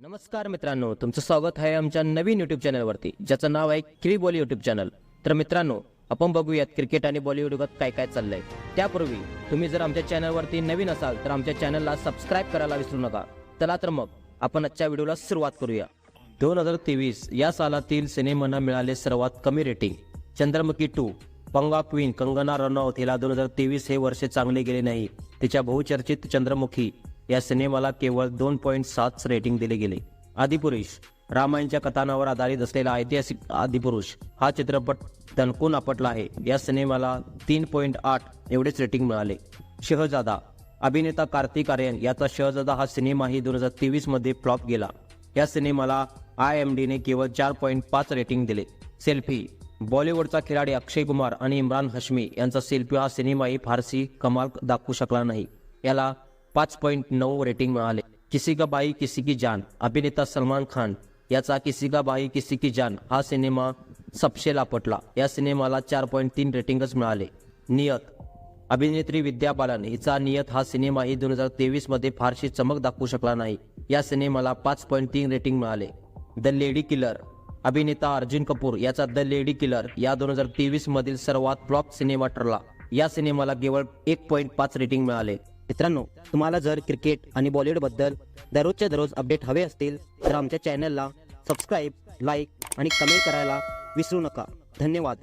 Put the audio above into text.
नमस्कार मित्रांनो तुमचं स्वागत आहे आमच्या नवीन युट्यूब चॅनलवरती ज्याचं नाव आहे क्री बॉली युट्यूब चॅनल तर मित्रांनो आपण बघूयात क्रिकेट आणि बॉलिवूडवर काय काय चाललंय. त्यापूर्वी तुम्ही जर आमच्या चॅनलवरती नवीन असाल तर आमच्या चॅनलला सबस्क्राईब करायला विसरू नका. चला तर मग आपण आजच्या व्हिडिओला सुरुवात करूया. दोन हजार तेवीस या सालातील सिनेमांना मिळाले सर्वात कमी rating Chandramukhi two Panga queen Kangana Ranaut हिला दोन हजार तेवीस हे वर्ष चांगले गेले नाही. तिच्या बहुचर्चित चंद्रमुखी या सिनेमाला केवळ दोन पॉईंट सात रेटिंग दिले गेले. आदिपुरुष रामायणच्या कथानावर आधारित असलेला ऐतिहासिक आदिपुरुष हा चित्रपट तणकून आपटला आहे. या सिनेमाला तीन पॉईंट आठ एवढेच रेटिंग मिळाले. शहजादा अभिनेता कार्तिक आर्यन याचा शहजादा हा सिनेमाही दोन हजार तेवीसमध्ये फ्लॉप गेला. या सिनेमाला आय एम डीने केवळ चार पॉईंट पाच रेटिंग दिले. सेल्फी बॉलिवूडचा खिलाडी अक्षय कुमार आणि इम्रान हश्मी यांचा सेल्फी हा सिनेमाही फारसी कमाल दाखवू शकला नाही. याला पाच पॉईंट नऊ रेटिंग मिळाले. किसी का बाई किसी की जान अभिनेता सलमान खान याचा किसी का बाई किसी की जान हा सिनेमा सपशे लापटला. या सिनेमाला चार पॉईंट तीन रेटिंगच मिळाले. नियत अभिनेत्री विद्या बालन हिचा नियत हा सिनेमाही दोन हजार तेवीसमध्ये फारशी चमक दाखवू शकला नाही. या सिनेमाला पाच पॉईंट तीन रेटिंग मिळाले. द लेडी किलर अभिनेता अर्जुन कपूर याचा द लेडी किलर या दोन हजार तेवीस मधील सर्वात फ्लॉप सिनेमा ठरला. या सिनेमाला केवळ एक पॉईंट पाच रेटिंग मिळाले. मित्रांनो तुम्हाला जर क्रिकेट आणि बॉलिवूडबद्दल दररोजच्या दररोज अपडेट हवे असतील तर आमच्या चॅनलला सबस्क्राईब लाईक आणि कमेंट करायला विसरू नका. धन्यवाद.